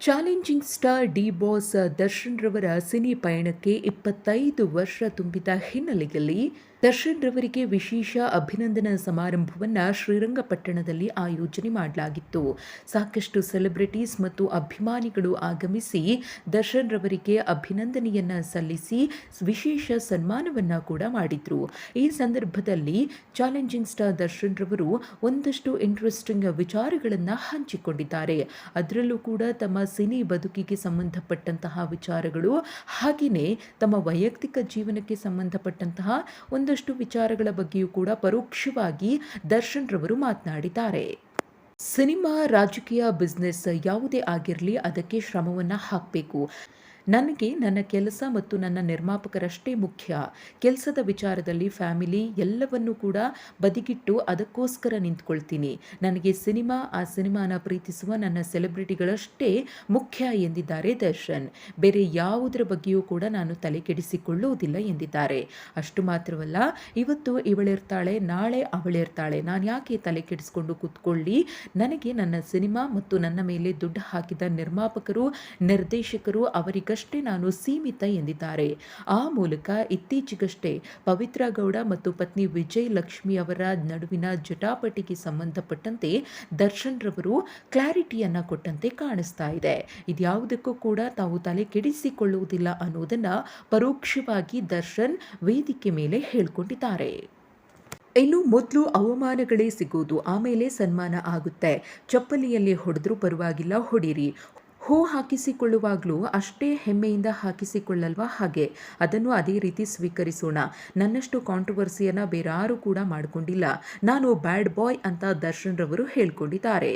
Challenging star D boss Darshan ರವರ cine ಪಯಣಕ್ಕೆ ಇಪ್ಪತ್ತೈದು ವರ್ಷ ತುಂಬಿದ ಹಿನ್ನೆಲೆಯಲ್ಲಿ ದರ್ಶನ್ ರವರಿಗೆ ವಿಶೇಷ ಅಭಿನಂದನಾ ಸಮಾರಂಭವನ್ನು ಶ್ರೀರಂಗಪಟ್ಟಣದಲ್ಲಿ ಆಯೋಜನೆ ಮಾಡಲಾಗಿತ್ತು. ಸಾಕಷ್ಟು ಸೆಲೆಬ್ರಿಟೀಸ್ ಮತ್ತು ಅಭಿಮಾನಿಗಳು ಆಗಮಿಸಿ ದರ್ಶನ್ ರವರಿಗೆ ಅಭಿನಂದನೆಯನ್ನು ಸಲ್ಲಿಸಿ ವಿಶೇಷ ಸನ್ಮಾನವನ್ನು ಕೂಡ ಮಾಡಿದರು. ಈ ಸಂದರ್ಭದಲ್ಲಿ ಚಾಲೆಂಜಿಂಗ್ ಸ್ಟಾರ್ ದರ್ಶನ್ ರವರು ಒಂದಷ್ಟು ಇಂಟ್ರೆಸ್ಟಿಂಗ್ ವಿಚಾರಗಳನ್ನು ಹಂಚಿಕೊಂಡಿದ್ದಾರೆ. ಅದರಲ್ಲೂ ಕೂಡ ತಮ್ಮ ಸಿನಿ ಬದುಕಿಗೆ ಸಂಬಂಧಪಟ್ಟಂತಹ ವಿಚಾರಗಳು ಹಾಗೆಯೇ ತಮ್ಮ ವೈಯಕ್ತಿಕ ಜೀವನಕ್ಕೆ ಸಂಬಂಧಪಟ್ಟಂತಹ ಒಂದಷ್ಟು ವಿಚಾರಗಳ ಬಗ್ಗೆಯೂ ಕೂಡ ಪರೋಕ್ಷವಾಗಿ ದರ್ಶನ್ ರವರು ಮಾತನಾಡಿದ್ದಾರೆ. ಸಿನಿಮಾ ರಾಜಕೀಯ ಬಿಸ್ನೆಸ್ ಯಾವುದೇ ಆಗಿರಲಿ ಅದಕ್ಕೆ ಶ್ರಮವನ್ನು ಹಾಕಬೇಕು. ನನಗೆ ನನ್ನ ಕೆಲಸ ಮತ್ತು ನನ್ನ ನಿರ್ಮಾಪಕರಷ್ಟೇ ಮುಖ್ಯ. ಕೆಲಸದ ವಿಚಾರದಲ್ಲಿ ಫ್ಯಾಮಿಲಿ ಎಲ್ಲವನ್ನೂ ಕೂಡ ಬದಿಗಿಟ್ಟು ಅದಕ್ಕೋಸ್ಕರ ನಿಂತ್ಕೊಳ್ತೀನಿ. ನನಗೆ ಸಿನಿಮಾ, ಆ ಸಿನಿಮಾನ ಪ್ರೀತಿಸುವ ನನ್ನ ಸೆಲೆಬ್ರಿಟಿಗಳಷ್ಟೇ ಮುಖ್ಯ ಎಂದಿದ್ದಾರೆ ದರ್ಶನ್. ಬೇರೆ ಯಾವುದರ ಬಗ್ಗೆಯೂ ಕೂಡ ನಾನು ತಲೆ ಕೆಡಿಸಿಕೊಳ್ಳುವುದಿಲ್ಲ ಎಂದಿದ್ದಾರೆ. ಅಷ್ಟು ಮಾತ್ರವಲ್ಲ, ಇವತ್ತು ಇವಳಿರ್ತಾಳೆ, ನಾಳೆ ಅವಳಿರ್ತಾಳೆ. ನಾನು ಯಾಕೆ ತಲೆ ಕೆಡಿಸಿಕೊಂಡು ಕೂತ್ಕೊಳ್ಳಿ? ನನಗೆ ನನ್ನ ಸಿನಿಮಾ ಮತ್ತು ನನ್ನ ಮೇಲೆ ದುಡ್ಡು ಹಾಕಿದ ನಿರ್ಮಾಪಕರು, ನಿರ್ದೇಶಕರು ಅವರಿಗ ಅಷ್ಟೇ ನಾನು ಸೀಮಿತ ಎಂದಿದ್ದಾರೆ. ಆ ಮೂಲಕ ಇತ್ತೀಚೆಗಷ್ಟೇ ಪವಿತ್ರ ಗೌಡ ಮತ್ತು ಪತ್ನಿ ವಿಜಯ್ ಲಕ್ಷ್ಮಿ ಅವರ ನಡುವಿನ ಜಟಾಪಟಿಗೆ ಸಂಬಂಧಪಟ್ಟಂತೆ ದರ್ಶನ್ ರವರು ಕ್ಲಾರಿಟಿಯನ್ನು ಕೊಟ್ಟಂತೆ ಕಾಣಿಸ್ತಾ ಇದೆ. ಇದ್ಯಾವುದಕ್ಕೂ ಕೂಡ ತಾವು ತಲೆ ಕೆಡಿಸಿಕೊಳ್ಳುವುದಿಲ್ಲ ಅನ್ನೋದನ್ನ ಪರೋಕ್ಷವಾಗಿ ದರ್ಶನ್ ವೇದಿಕೆ ಮೇಲೆ ಹೇಳ್ಕೊಂಡಿದ್ದಾರೆ. ಇನ್ನು ಮೊದಲು ಅವಮಾನಗಳೇ ಸಿಗೋದು, ಆಮೇಲೆ ಸನ್ಮಾನ ಆಗುತ್ತೆ. ಚಪ್ಪಲಿಯಲ್ಲಿ ಹೊಡೆದ್ರೂ ಪರವಾಗಿಲ್ಲ, ಹೊಡಿರಿ. ಹೂ ಹಾಕಿಸಿಕೊಳ್ಳುವಾಗಲೂ ಅಷ್ಟೇ ಹೆಮ್ಮೆಯಿಂದ ಹಾಕಿಸಿಕೊಳ್ಳಲ್ವಾ ಹಾಗೆ? ಅದನ್ನು ಅದೇ ರೀತಿ ಸ್ವೀಕರಿಸೋಣ. ನನ್ನಷ್ಟು ಕಾಂಟ್ರವರ್ಸಿಯನ್ನು ಬೇರಾರು ಕೂಡ ಮಾಡಿಕೊಂಡಿಲ್ಲ. ನಾನು ಬ್ಯಾಡ್ ಬಾಯ್ ಅಂತ ದರ್ಶನ್ ರವರು ಹೇಳ್ಕೊಂಡಿದ್ದಾರೆ.